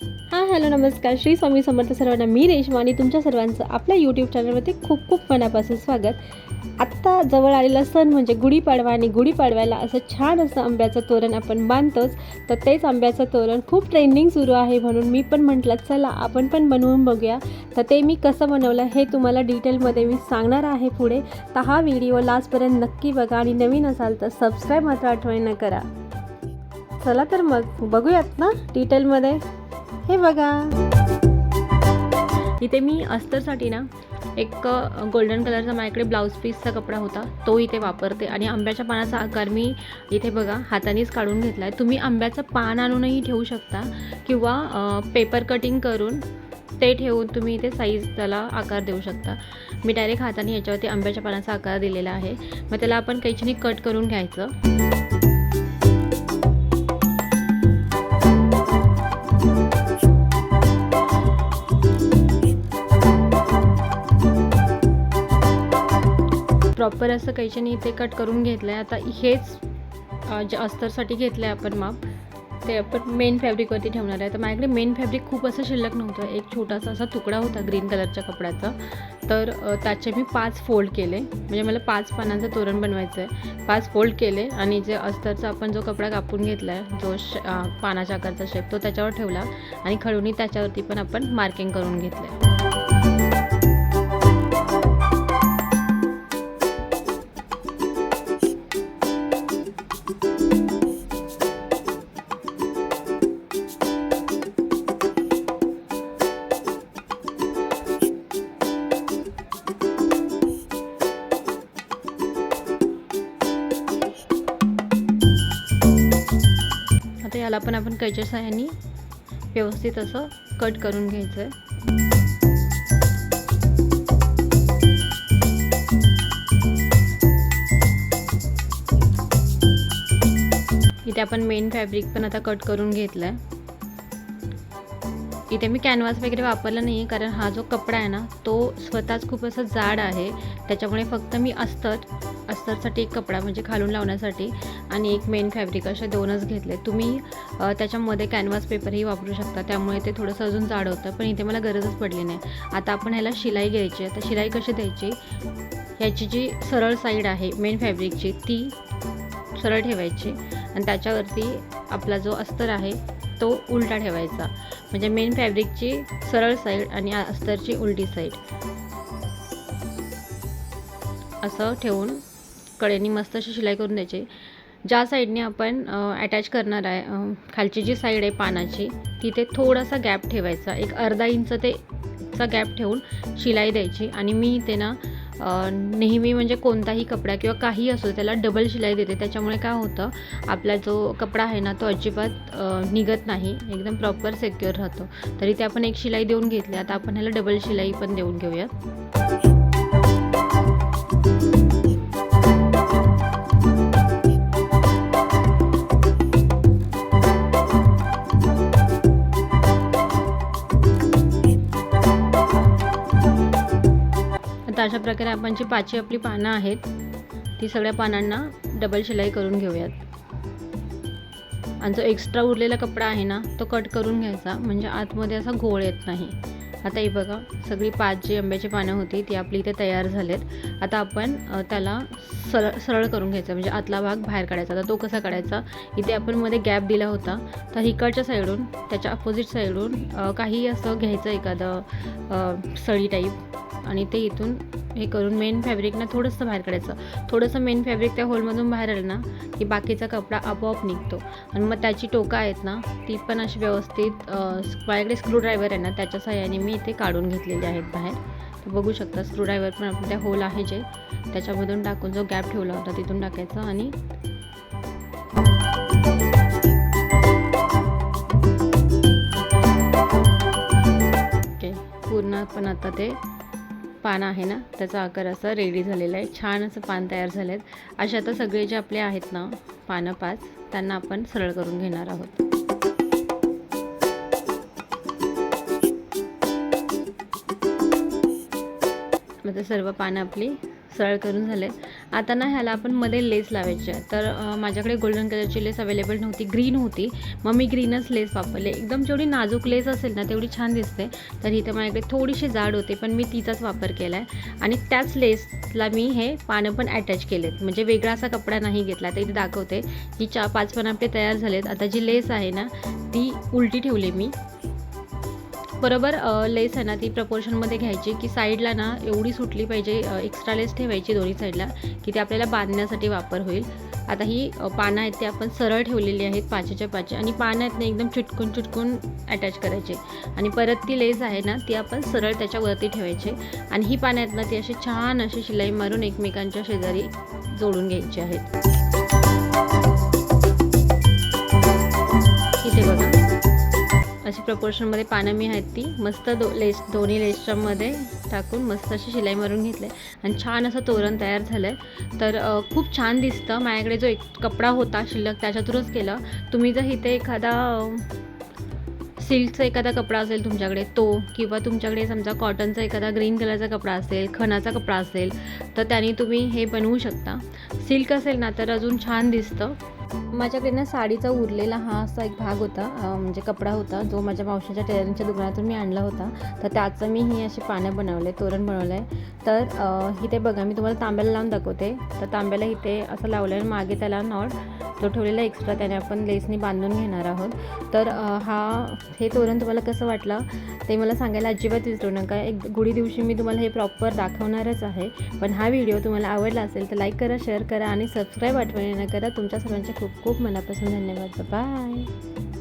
हां हॅलो नमस्कार. श्री स्वामी समर्थ सर्वांना मी रेश्मा आणि तुमच्या सर्वांचं आपल्या यूट्यूब चॅनलमध्ये खूप खूप मनापासून स्वागत. आत्ता जवळ आलेला सण म्हणजे गुढीपाडवा आणि गुढीपाडव्याला असं छान असं आंब्याचं तोरण आपण बांधतोच. तर तेच आंब्याचं तोरण खूप ट्रेंडिंग सुरू आहे म्हणून मी पण म्हटलं चला आपण पण बनवून बघूया. तर ते मी कसं बनवलं हे तुम्हाला डिटेलमध्ये मी सांगणार आहे पुढे. तर हा व्हिडिओ लास्टपर्यंत नक्की बघा आणि नवीन असाल तर सबस्क्राईब मात्र आठवण करा. चला तर मग बघूयात ना डिटेलमध्ये हे बघा. इथे मी अस्तरसाठी ना एक गोल्डन कलरचा माझ्याकडे ब्लाऊज पीसचा कपडा होता. तो इथे वापरते. आणि आंब्याच्या पानाचा आकार मी इथे बघा हातानेच काढून घेतला आहे तुम्ही आंब्याचं पान आणूनही ठेवू शकता. किंवा पेपर कटिंग करून ते ठेवून तुम्ही इथे साईज त्याला आकार देऊ शकता. मी डायरेक्ट हाताने याच्यावरती आंब्याच्या पानाचा आकार दिलेला आहे. मग त्याला आपण कैचनी कट करून घ्यायचं. प्रॉपर असं कैचीने इथे कट करून घेतलं आहे आता हेच जे अस्तरसाठी घेतलं आहे आपण माप ते आपण मेन फॅब्रिकवरती ठेवणार आहे. तर माझ्याकडे मेन फॅब्रिक खूप असं शिल्लक नव्हतं. एक छोटासा असा तुकडा होता ग्रीन कलरच्या कपड्याचा. तर त्याचे मी पाच फोल्ड केले. म्हणजे मला पाच पानांचं तोरण बनवायचं आहे. पाच फोल्ड केले आणि जे अस्तरचा आपण जो कपडा कापून घेतला आहे जो श पानाच्या आकारचा शेप तो त्याच्यावर ठेवला आणि खडूनी त्याच्यावरती पण आपण मार्किंग करून घेतलं आहे तर याला पण आपण कैच्या साह्याने व्यवस्थित असं कट करून घ्यायचं आहे इथे आपण मेन फॅब्रिक पण आता कट करून घेतलं आहे इथे मी कॅनव्हास वगैरे वापरला नाही आहे कारण हा जो कपडा आहे ना तो स्वतःच खूप असं जाड आहे. त्याच्यामुळे फक्त मी अस्तर अस्तरसाठी एक कपडा म्हणजे खालून लावण्यासाठी आणि एक मेन फॅब्रिक असे दोनच घेतले. तुम्ही त्याच्यामध्ये कॅनव्हास पेपरही वापरू शकता. त्यामुळे ते थोडंसं अजून जाड होतं पण इथे मला गरजच पडली नाही. आता आपण ह्याला शिलाई घ्यायची आहे. तर शिलाई कशी द्यायची? ह्याची जी सरळ साईड आहे मेन फॅब्रिकची ती सरळ ठेवायची. आणि त्याच्यावरती आपला जो अस्तर आहे तो उलटा ठेवायचा. म्हणजे मेन फॅब्रिकची सरळ साईड आणि अस्तरची उलटी साईड असं ठेवून कडेनी मस्त अशी शिलाई करून द्यायची. ज्या साईडने आपण अटॅच करणार आहे खालची जी साईड आहे पानाची तिथे थोडासा गॅप ठेवायचा. एक अर्धा इंच ते चा गॅप ठेवून शिलाई द्यायची. आणि मी ते ना नेहमी म्हणजे कोणताही कपडा किंवा काही असो त्याला डबल शिलाई देते. त्याच्यामुळे काय होतं आपला जो कपडा आहे ना तो अजिबात निघत नाही. एकदम प्रॉपर सेक्युअर राहतो. तरी ते आपण एक शिलाई देऊन घेतली आता आपण ह्याला डबल शिलाई पण देऊन घेऊयात. आता अशा प्रकारे आपण जी पाचवी आपली पानं आहेत ती सगळ्या पानांना डबल शिलाई करून घेऊयात. आणि जो एक्स्ट्रा उरलेला कपडा आहे ना तो कट करून घ्यायचा. म्हणजे आतमध्ये असा घोळ येत नाही. आता हे बघा सगळी पाच जी आंब्याची पानं होती ती आपली इथे तयार झालेत. आता आपण त्याला सरळ सरळ करून घ्यायचा म्हणजे आतला भाग बाहेर काढायचा. आता तो कसा काढायचा? इथे आपण मध्ये गॅप दिला होता. तर इकडच्या साईडून त्याच्या अपोजिट साईडून काही असं घ्यायचं एखादं सळी टाईप. आणि ते इथून हे करून मेन फॅब्रिकना थोडंसं बाहेर काढायचं. थोडंसं मेन फॅब्रिक त्या होलमधून बाहेर आलं ना की बाकीचा कपडा आपोआप निघतो. आणि मग त्याची टोकं आहेत ना ती पण अशी व्यवस्थित माझ्याकडे स्क्रूड्रायव्हर आहे ना त्याच्या सहाय्याने मी इथे काढून घेतलेले आहेत बाहेर. बघू शकता स्क्रूड्रायव्हर पण आपण त्या होल आहे जे. त्याच्यामधून टाकून जो गॅप ठेवला होता तिथून टाकायचं आणि ओके पूर्ण पण आता ते पान आहे ना त्याचा आकार असा रेडी झालेला आहे. छान असं पान तयार झाले आहेत असे आता सगळे जे आपले आहेत ना पानं पाच त्यांना आपण सरळ करून घेणार आहोत. मग सर्व पानं आपली सरळ करून झाले. आता ना ह्याला आपण मध्ये लेस लावायची आहे तर माझ्याकडे गोल्डन कलरची लेस अवेलेबल नव्हती ग्रीन होती. मग मी ग्रीनच लेस वापरले. एकदम जेवढी नाजूक लेस असेल ना तेवढी छान दिसते. तर इथं माझ्याकडे थोडीशी जाड होते पण मी तिचाच वापर केला आहे आणि त्याच लेसला मी हे पानं पण अटॅच केलेत. म्हणजे वेगळा असा कपडा नाही घेतला. तर इथे दाखवते. ही चा पाच पानं आपले तयार झालेत. आता जी लेस आहे ना ती उलटी ठेवली मी. बरोबर लेस आहे ना ती प्रपोर्शनमध्ये घ्यायची की साईडला ना एवढी सुटली पाहिजे एक्स्ट्रा लेस ठेवायची दोन्ही साईडला की ते आपल्याला बांधण्यासाठी वापर होईल. आता ही पानं आहेत ते आपण सरळ ठेवलेली आहेत पाचेच्या पाचे आणि पानं आहेत ना एकदम चुटकून चुटकून अटॅच करायचे. आणि परत ती लेस आहे ना ती आपण सरळ त्याच्यावरती ठेवायची आणि ही पानं आहेत ना ती अशी छान अशी शिलाई मारून एकमेकांच्या शेजारी जोडून घ्यायची आहेत. प्रपोर्शनमध्ये पानं मी आहेत ती. मस्त दो लेस दोन्ही लेसच्यामध्ये टाकून मस्त अशी शिलाई मारून घेतले आणि छान असं तोरण तयार झालं आहे तर खूप छान दिसतं. माझ्याकडे जो एक कपडा होता शिल्लक त्याच्यातूनच केलं. तुम्ही जर इथे एखादा सिल्कचा एखादा कपडा असेल तुमच्याकडे तो किंवा तुमच्याकडे समजा कॉटनचा एखादा ग्रीन कलरचा कपडा असेल खणाचा कपडा असेल तर त्याने तुम्ही हे बनवू शकता. सिल्क असेल ना तर अजून छान दिसतं. माझ्याकडे ना साडीचा उरलेला हा असा एक भाग होता म्हणजे कपडा होता जो माझ्या मावशीच्या टेलरिंगच्या दुकानातून मी आणला होता. तर त्याचं मी ही अशी पानं बनवले तोरण बनवलं आहे तर इथे बघा मी तुम्हाला तांब्याला लावून दाखवते. तर तांब्याला इथे असं लावलं आहे मागे त्याला नॉट जो ठेवलेला एक्स्ट्रा त्याने आपण लेसनी बांधून घेणार आहोत. तर हा हे तोरण तुम्हाला कसं वाटलं? ते मला सांगायला अजिबात विसरू नका. एक गुढी दिवशी मी तुम्हाला हे प्रॉपर दाखवणारच आहे. पण हा व्हिडिओ तुम्हाला आवडला असेल तर लाईक करा शेअर करा आणि सबस्क्राईब आठवणी न करा. तुमच्या सर्वांच्या खूप खूप मनापासून धन्यवाद. बाय